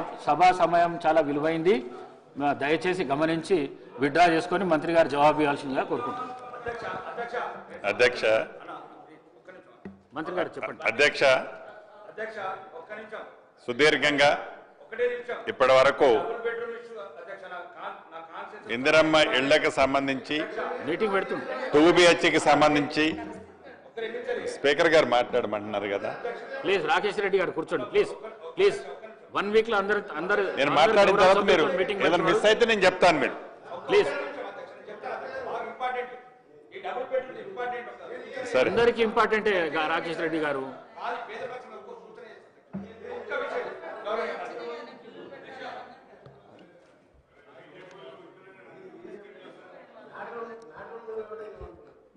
సభ- సమయం చాలా విలువైంది. దయచేసి గమనించి విడ్డ్రా చేసుకొని మంత్రి గారు జవాబు ఇవ్వాల్సిందిగా కోరుకుంటున్నాను. అధ్యక్ష. మంత్రి గారు చెప్పండి. అధ్యక్ష. సుదీర్ఘంగా ఇప్పటి వరకు ఇందిరమ్మ ఇళ్ళకు సంబంధించి మీటింగ్ పెడుతుంది. టూ బిహెచ్కి సంబంధించి స్పీకర్ గారు మాట్లాడమంటున్నారు కదా. ప్లీజ్ రాకేష్ రెడ్డి గారు కూర్చోండి. Please please. వన్ వీక్లో అందరు అందరు నేను మాట్లాడిన తర్వాత మీరు ఏదైనా మిస్ అయితే నేను చెప్తాను మీరు. ప్లీజ్ సరే. అందరికి ఇంపార్టెంటే గా- రాకేష్ రెడ్డి గారు.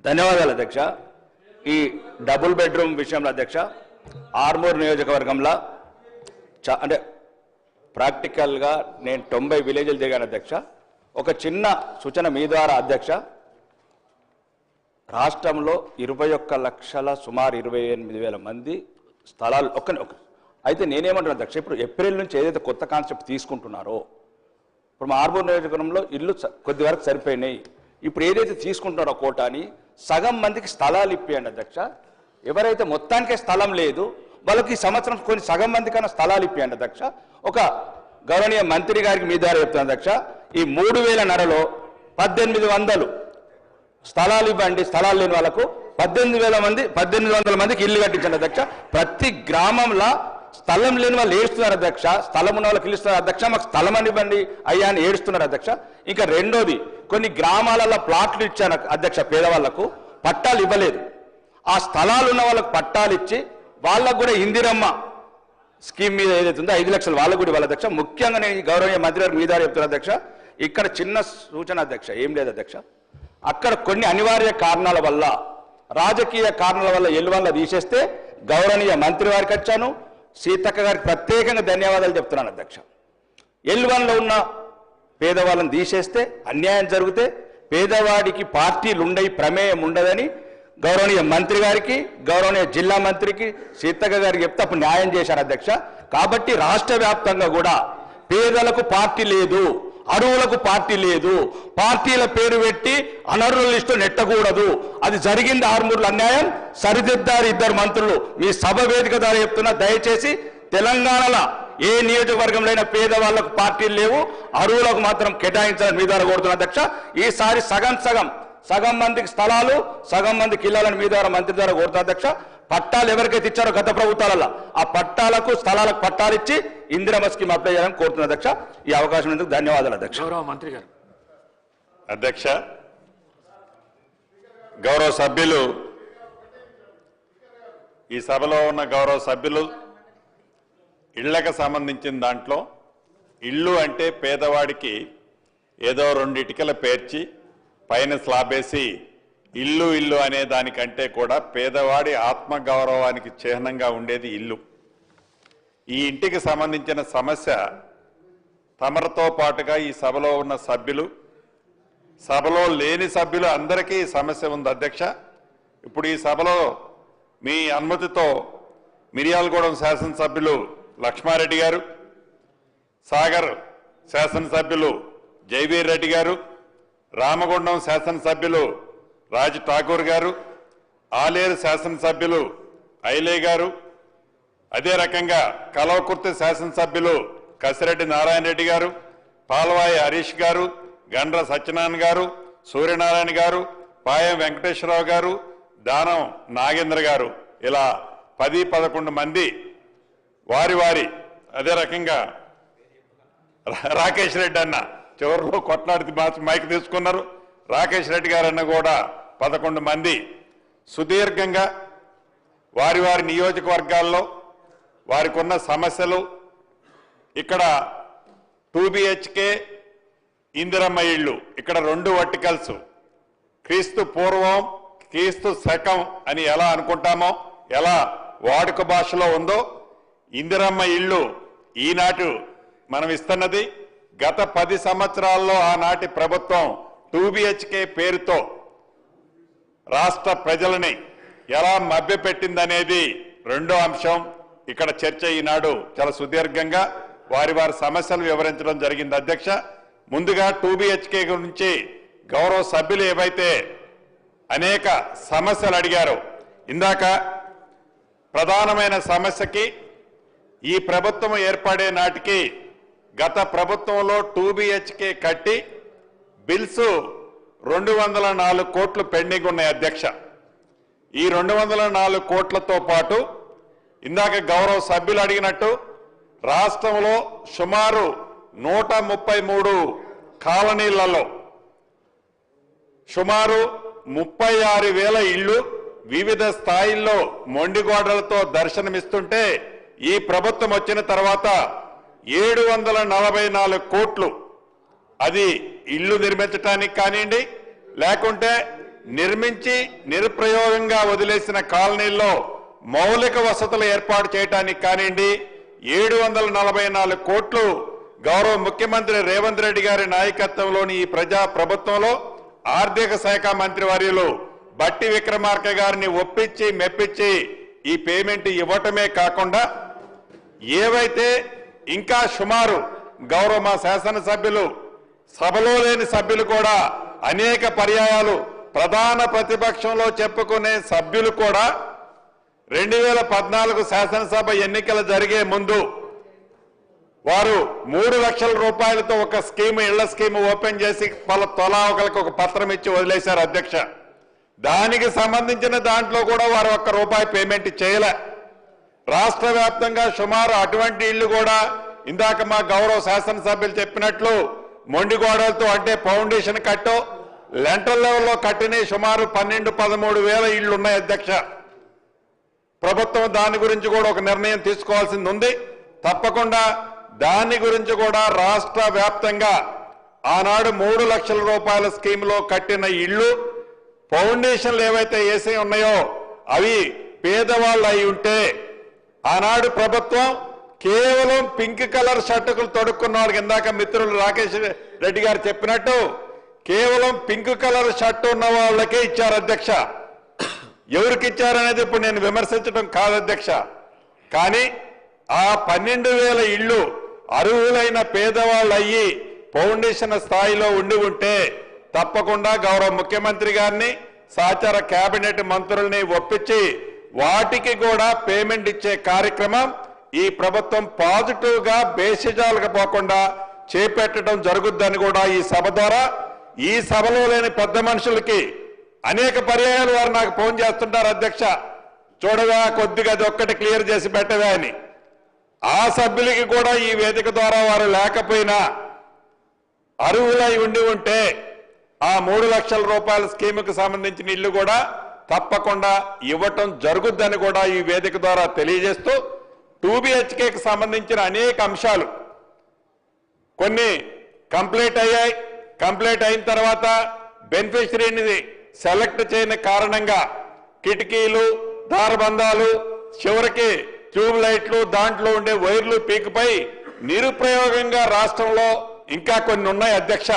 ధన్యవాదాలు అధ్యక్ష. ఈ డబుల్ బెడ్రూమ్ విషయంలో అధ్యక్ష ఆర్మూర్ నియోజకవర్గంలో అంటే ప్రాక్టికల్గా నేను తొంభై విలేజ్లు దిగాను అధ్యక్ష. ఒక చిన్న సూచన మీ ద్వారా అధ్యక్ష. రాష్ట్రంలో ఇరవై ఒక్క లక్షల సుమారు ఇరవై ఎనిమిది వేల మంది స్థలాలు ఒక్క ఒక అయితే నేనేమంటున్నా అధ్యక్ష ఇప్పుడు ఏప్రిల్ నుంచి ఏదైతే కొత్త కాన్సెప్ట్ తీసుకుంటున్నారో ఇప్పుడు మా ఆర్బూర్ నియోజకవర్గంలో ఇల్లు కొద్ది వరకు సరిపోయినాయి. ఇప్పుడు ఏదైతే తీసుకుంటున్నారో కోటాని సగం మందికి స్థలాలు ఇప్పియండి అధ్యక్ష. ఎవరైతే మొత్తానికే స్థలం లేదు వాళ్ళకి ఈ సంవత్సరం కొన్ని సగం మంది కన్నా స్థలాలు ఇప్పియండి అధ్యక్ష. ఒక గౌరవనీయ మంత్రి గారికి మీ ద్వారా చెప్తాను అధ్యక్ష ఈ మూడు వేల నరలో పద్దెనిమిది వందలు స్థలాలు ఇవ్వండి స్థలాలు లేని వాళ్ళకు పద్దెనిమిది వేల మంది పద్దెనిమిది వందల మందికి ఇల్లు కట్టించండి అధ్యక్ష. ప్రతి గ్రామంలో స్థలం లేని వాళ్ళు ఏడుస్తున్నారు అధ్యక్ష. స్థలం ఉన్న వాళ్ళకి ఇల్లుస్తున్నారు అధ్యక్ష. మాకు స్థలం అనివ్వండి అయ్యా అని ఏడుస్తున్నారు అధ్యక్ష. ఇంకా రెండోది కొన్ని గ్రామాలలో ప్లాట్లు ఇచ్చాను అధ్యక్ష పేదవాళ్ళకు పట్టాలు ఇవ్వలేదు. ఆ స్థలాలు ఉన్న వాళ్ళకు పట్టాలు ఇచ్చి వాళ్ళకు కూడా ఇందిరమ్మ స్కీమ్ మీద ఏదైతే ఉందో ఐదు లక్షలు వాళ్ళకు కూడా ఇవ్వాలి అధ్యక్ష. ముఖ్యంగా నేను ఈ మంత్రి గారు మీద చెప్తున్నా అధ్యక్ష ఇక్కడ చిన్న సూచన అధ్యక్ష ఏం లేదు అధ్యక్ష. అక్కడ కొన్ని అనివార్య కారణాల వల్ల రాజకీయ కారణాల వల్ల ఎల్లువల్ల తీసేస్తే గౌరవనీయ మంత్రి వారికి వచ్చాను. సీతక్క గారికి ప్రత్యేకంగా ధన్యవాదాలు చెప్తున్నాను అధ్యక్ష. ఎల్లువన్లో ఉన్న పేదవాళ్ళని తీసేస్తే అన్యాయం జరిగితే పేదవాడికి పార్టీలు ఉండయి ప్రమేయం ఉండదని గౌరవనీయ మంత్రి గారికి గౌరవనీయ జిల్లా మంత్రికి సీతక్క గారికి చెప్తే అప్పుడు న్యాయం చేశారు అధ్యక్ష. కాబట్టి రాష్ట్ర వ్యాప్తంగా కూడా పేదలకు పార్టీ లేదు అరువులకు పార్టీ లేదు. పార్టీల పేరు పెట్టి అనర్హుల లిస్టు నెట్టకూడదు. అది జరిగింది ఆరుమూరుల అన్యాయం. సరిదిద్దారు ఇద్దరు మంత్రులు. మీ సభ వేదిక ద్వారా చెప్తున్నా దయచేసి తెలంగాణలో ఏ నియోజకవర్గంలో అయినా పేదవాళ్ళకు పార్టీలు లేవు అరువులకు మాత్రం కేటాయించాలని మీ ద్వారా కోరుతున్నా అధ్యక్ష. ఈసారి సగం సగం సగం మందికి స్థలాలు సగం మందికి ఇళ్ళను మీ ద్వారా మంత్రి ద్వారా కోరుతున్నా అధ్యక్ష. పట్టాలు ఎవరికైతే ఇచ్చారో గత ప్రభుత్వాలలో ఆ పట్టాలకు స్థలాలకు పట్టాలు ఇచ్చి ఇందిరమ్మ స్కీమ్ అప్లై చేయాలని కోరుతున్నా అధ్యక్ష. ఈ అవకాశం ఎందుకు ధన్యవాదాలు అధ్యక్ష. గౌరవ మంత్రి గారు. అధ్యక్ష గౌరవ సభ్యులు ఈ సభలో ఉన్న గౌరవ సభ్యులు ఇళ్ళకు సంబంధించిన దాంట్లో ఇల్లు అంటే పేదవాడికి ఏదో రెండు ఇటుకల పేర్చి పైన స్లాబ్ వేసి ఇల్లు ఇల్లు అనే దానికంటే కూడా పేదవాడి ఆత్మగౌరవానికి చిహ్నంగా ఉండేది ఇల్లు. ఈ ఇంటికి సంబంధించిన సమస్య తమరితో పాటుగా ఈ సభలో ఉన్న సభ్యులు సభలో లేని సభ్యులు అందరికీ ఈ సమస్య ఉంది అధ్యక్ష. ఇప్పుడు ఈ సభలో మీ అనుమతితో మిరియాలగూడెం శాసనసభ్యులు లక్ష్మారెడ్డి గారు సాగర్ శాసనసభ్యులు జైవీర్ రెడ్డి గారు రామగుండం శాసనసభ్యులు రాజ్ ఠాకూర్ గారు ఆలేరు శాసనసభ్యులు ఐలే గారు అదే రకంగా కలవకుర్తి శాసనసభ్యులు కసిరెడ్డి నారాయణ రెడ్డి గారు పాల్వాయి హరీష్ గారు గండ్ర సత్యనారాయణ గారు సూర్యనారాయణ గారు పాయం వెంకటేశ్వరరావు గారు దానం నాగేంద్ర గారు. ఇలా పది పదకొండు మంది వారి వారి అదే రకంగా రా- రాకేష్ రెడ్డి అన్న చివరిలో కొట్లాడి మా- మైక్ తీసుకున్నారు. రాకేష్ రెడ్డి గారన్న కూడా పదకొండు మంది. సుదీర్ఘంగా వారి వారి నియోజకవర్గాల్లో వారికి ఉన్న సమస్యలు. ఇక్కడ టూ బిహెచ్కే ఇందిరమ్మ ఇళ్ళు. ఇక్కడ రెండు వర్టికల్స్. క్రీస్తు పూర్వం క్రీస్తు శకం అని ఎలా అనుకుంటామో ఎలా వాడుక భాషలో ఉందో ఇందిరమ్మ ఇళ్ళు ఈనాటు మనం ఇస్తున్నది. గత పది సంవత్సరాల్లో ఆనాటి ప్రభుత్వం టూ బిహెచ్కే పేరుతో రాష్ట్ర ప్రజలని ఎలా మభ్యపెట్టిందనేది రెండో అంశం. ఇక్కడ చర్చ ఈనాడు చాలా సుదీర్ఘంగా వారి వారి సమస్యలు వివరించడం జరిగింది. అధ్యక్ష ముందుగా టూ బిహెచ్కే గురించి గౌరవ సభ్యులు ఏవైతే అనేక సమస్యలు అడిగారో ఇందాక ప్రధానమైన సమస్యకి ఈ ప్రభుత్వం ఏర్పడే నాటికి గత ప్రభుత్వంలో టూ బిహెచ్కే కట్టి బిల్స్ రెండు వందల నాలుగు కోట్లు పెండింగ్ ఉన్నాయి అధ్యక్ష. ఈ రెండు వందల నాలుగు కోట్లతో పాటు ఇందాక గౌరవ సభ్యులు అడిగినట్టు రాష్ట్రంలో సుమారు నూట ముప్పై మూడు కాలనీలలో సుమారు ముప్పై ఆరు వేల ఇళ్ళు వివిధ స్థాయిల్లో మొండిగోడలతో దర్శనమిస్తుంటే ఈ ప్రభుత్వం వచ్చిన తర్వాత ఏడు వందల నలభై నాలుగు కోట్లు అది ఇల్లు నిర్మించడానికి కానివ్వండి లేకుంటే నిర్మించి నిరుప్రయోగంగా వదిలేసిన కాలనీల్లో మౌలిక వసతులు ఏర్పాటు చేయడానికి కానివ్వండి ఏడు వందల నలభై నాలుగు కోట్లు గౌరవ ముఖ్యమంత్రి రేవంత్ రెడ్డి గారి నాయకత్వంలోని ఈ ప్రజా ప్రభుత్వంలో ఆర్థిక శాఖ మంత్రి వర్యులు బట్టి విక్రమార్క గారిని ఒప్పించి మెప్పించి ఈ పేమెంట్ ఇవ్వటమే కాకుండా ఏవైతే ఇంకా సుమారు గౌరవ మా శాసనసభ్యులు సభలో లేని సభ్యులు కూడా అనేక పర్యాయాలు ప్రధాన ప్రతిపక్షంలో చెప్పుకునే సభ్యులు కూడా రెండు వేల పద్నాలుగు శాసనసభ ఎన్నికలు జరిగే ముందు వారు మూడు లక్షల రూపాయలతో ఒక స్కీమ్ ఇళ్ళ స్కీమ్ ఓపెన్ చేసి వాళ్ళ తొలా ఒకరికి ఒక పత్రం ఇచ్చి వదిలేశారు అధ్యక్ష. దానికి సంబంధించిన దాంట్లో కూడా వారు ఒక్క రూపాయి పేమెంట్ చేయలే. రాష్ట్ర వ్యాప్తంగా సుమారు అటువంటి ఇళ్ళు కూడా ఇందాక మా గౌరవ శాసనసభ్యులు చెప్పినట్లు మొండిగోడలతో అంటే ఫౌండేషన్ కట్టో లెంటర్ లెవెల్లో కట్టిన సుమారు పన్నెండు పదమూడు వేల ఇళ్ళు ఉన్నాయి అధ్యక్ష. ప్రభుత్వం దాని గురించి కూడా ఒక నిర్ణయం తీసుకోవాల్సింది ఉంది. తప్పకుండా దాని గురించి కూడా రాష్ట్ర వ్యాప్తంగా ఆనాడు మూడు లక్షల రూపాయల స్కీమ్లో కట్టిన ఇళ్ళు ఫౌండేషన్లు ఏవైతే వేసి ఉన్నాయో అవి పేదవాళ్ళు అయి ఉంటే ఆనాడు ప్రభుత్వం కేవలం పింక్ కలర్ షర్టుకులు తొడుక్కున్న వాళ్ళకి ఇందాక మిత్రులు రాకేష్ రెడ్డి గారు చెప్పినట్టు కేవలం పింక్ కలర్ షర్ట్ ఉన్న వాళ్ళకే ఇచ్చారు అధ్యక్ష. ఎవరికి ఇచ్చారనేది ఇప్పుడు నేను విమర్శించడం కాదు అధ్యక్ష. కానీ ఆ పన్నెండు వేల ఇళ్ళు అర్హులైన పేదవాళ్ళు అయ్యి ఫౌండేషన్ స్థాయిలో ఉండి ఉంటే తప్పకుండా గౌరవ ముఖ్యమంత్రి గారిని సహచార కేబినెట్ మంత్రుల్ని ఒప్పించి వాటికి కూడా పేమెంట్ ఇచ్చే కార్యక్రమం ఈ ప్రభుత్వం పాజిటివ్గా బేసిజాలకు పోకుండా చేపట్టడం జరుగుద్దని కూడా ఈ సభ ద్వారా ఈ సభలో లేని పెద్ద మనుషులకి అనేక పర్యాయాలు వారు నాకు ఫోన్ చేస్తుంటారు అధ్యక్ష. చూడగా కొద్దిగా అది ఒక్కటి క్లియర్ చేసి పెట్టవా అని. ఆ సభ్యులకి కూడా ఈ వేదిక ద్వారా వారు లేకపోయినా అర్హులై ఉండి ఉంటే ఆ మూడు లక్షల రూపాయల స్కీముకు సంబంధించిన ఇల్లు కూడా తప్పకుండా ఇవ్వటం జరుగుద్దని కూడా ఈ వేదిక ద్వారా తెలియజేస్తూ టూ బిహెచ్కేకి సంబంధించిన అనేక అంశాలు కొన్ని కంప్లీట్ అయ్యాయి. కంప్లీట్ అయిన తర్వాత బెనిఫిషరీని సెలెక్ట్ చేయని కారణంగా కిటికీలు దారబంధాలు చివరికి ట్యూబ్ లైట్లు దాంట్లో ఉండే వైర్లు పీకుపై నిరుప్రయోగంగా రాష్ట్రంలో ఇంకా కొన్ని ఉన్నాయి. అధ్యక్ష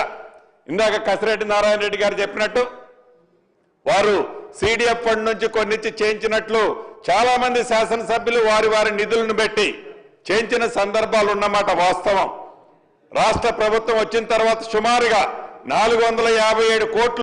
ఇందాక కసిరెడ్డి నారాయణ రెడ్డి గారు చెప్పినట్టు వారు సిడిఎఫ్ ఫండ్ నుంచి కొన్నిచ్చి చేయించినట్లు చాలా మంది శాసనసభ్యులు వారి వారి నిధులను పెట్టి చేయించిన సందర్భాలు ఉన్నమాట వాస్తవం. రాష్ట్ర ప్రభుత్వం వచ్చిన తర్వాత సుమారుగా నాలుగు వందల యాభై ఏడు కోట్లు